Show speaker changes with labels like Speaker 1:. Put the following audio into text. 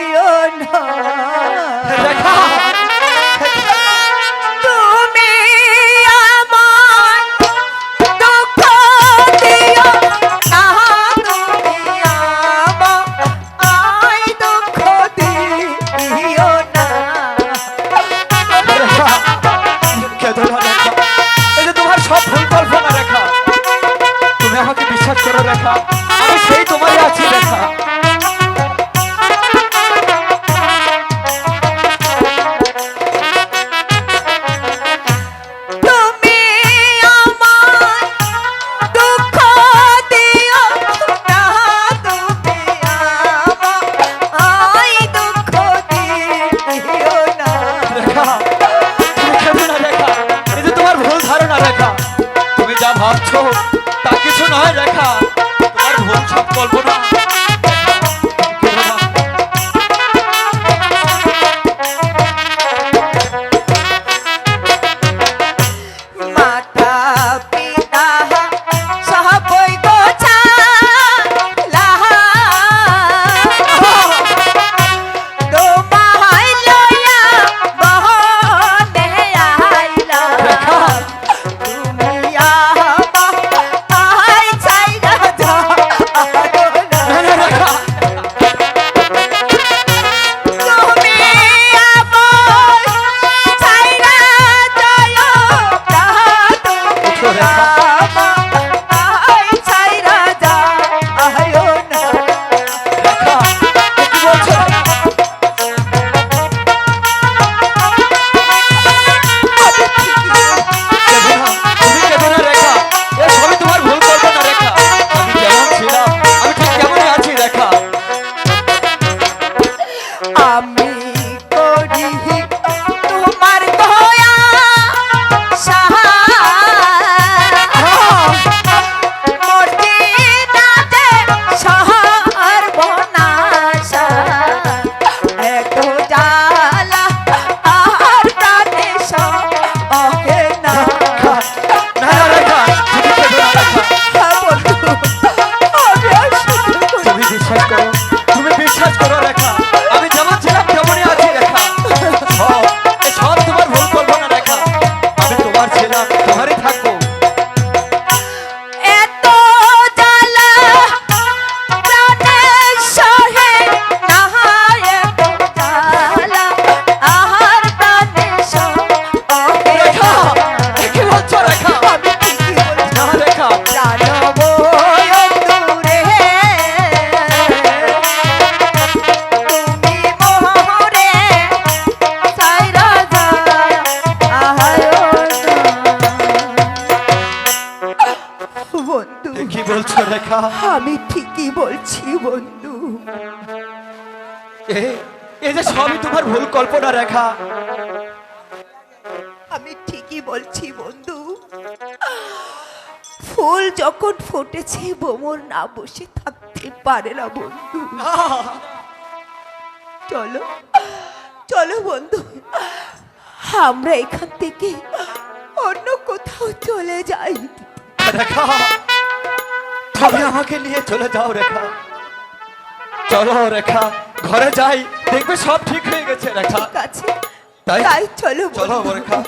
Speaker 1: ইয়ন ভাবছ তা কিছু নয় দেখা তোমার ভুল সব কল্পনা আমি
Speaker 2: ঠিকই বলছি বন্ধু।
Speaker 1: এ যে সবই তোমার ভুল কল্পনা রেখা।
Speaker 2: আমি ঠিকই বলছি বন্ধু। ফুল যখন ফুটেছে বোমর না বসে থাকতে পারে না বন্ধু। চলো চলো বন্ধু। আমরা এখান থেকে অন্য কোথাও চলে যাই।
Speaker 1: রেখা তুমি আমাকে নিয়ে চলে যাও রেখা। চলো রেখা ঘরে যাই। দেখবে সব ঠিক হয়ে গেছে রেখা।
Speaker 2: আছে।
Speaker 1: তাই?
Speaker 2: চলো
Speaker 1: চলো রেখা।